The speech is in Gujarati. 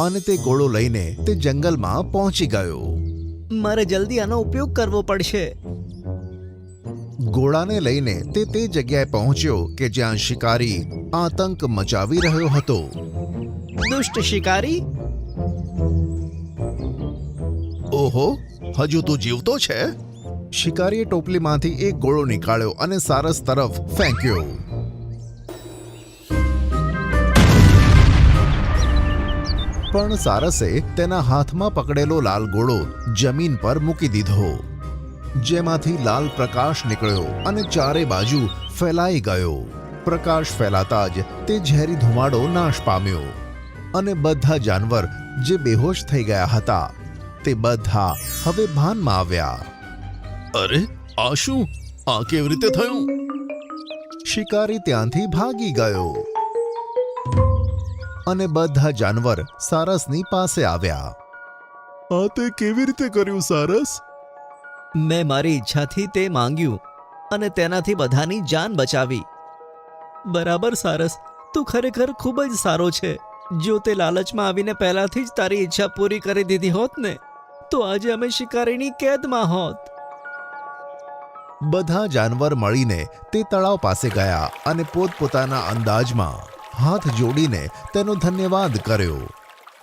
અને તે ગોળો લઈને તે જંગલમાં પહોંચી ગયો. મારે જલ્દી આનો ઉપયોગ કરવો પડશે. ગોળાને લઈને તે તે જગ્યાએ પહોંચ્યો કે જ્યાં શિકારી આતંક મચાવી રહ્યો હતો. દુષ્ટ શિકારી? ઓહો હજુ તું જીવતો છે? શિકારીએ ટોપલીમાંથી એક ગોળો નીકાળ્યો અને સારસ તરફ ફેંક્યો. પણ સારસે તેના હાથમાં પકડેલો લાલ ગોળો જમીન પર મૂકી દીધો. જેમાંથી લાલ પ્રકાશ નીકળ્યો અને ચારે બાજુ ફેલાઈ ગયો. પ્રકાશ ફેલાતા જ તે ઝેરી ધુમાડો નાશ પામ્યો. અને બધા જાનવર જે બેહોશ થઈ ગયા હતા તે બધા હવે ભાનમાં આવ્યા. અરે આ શું? આ કેવી રીતે થયું? શિકારી ત્યાંથી ભાગી ગયો. અને બધા જાનવર સારસની પાસે આવ્યા. આ તે કેવી રીતે કર્યું સારસ? મેં મારી ઈચ્છાથી તે માંગ્યું અને તેનાથી બધાની જાન બચાવી. બરાબર સારસ. તું ખરેખર ખૂબ જ સારો છે. જો તે લાલચમાં આવીને પહેલાથી જ તારી ઈચ્છા પૂરી કરી દીધી હોત ને તો આજે અમે શિકારીની કેદમાં હોત. બધા જાનવર મળીને તે તળાવ પાસે ગયા અને પોતપોતાના અંદાજમાં હાથ જોડીને તેનો ધન્યવાદ કર્યો.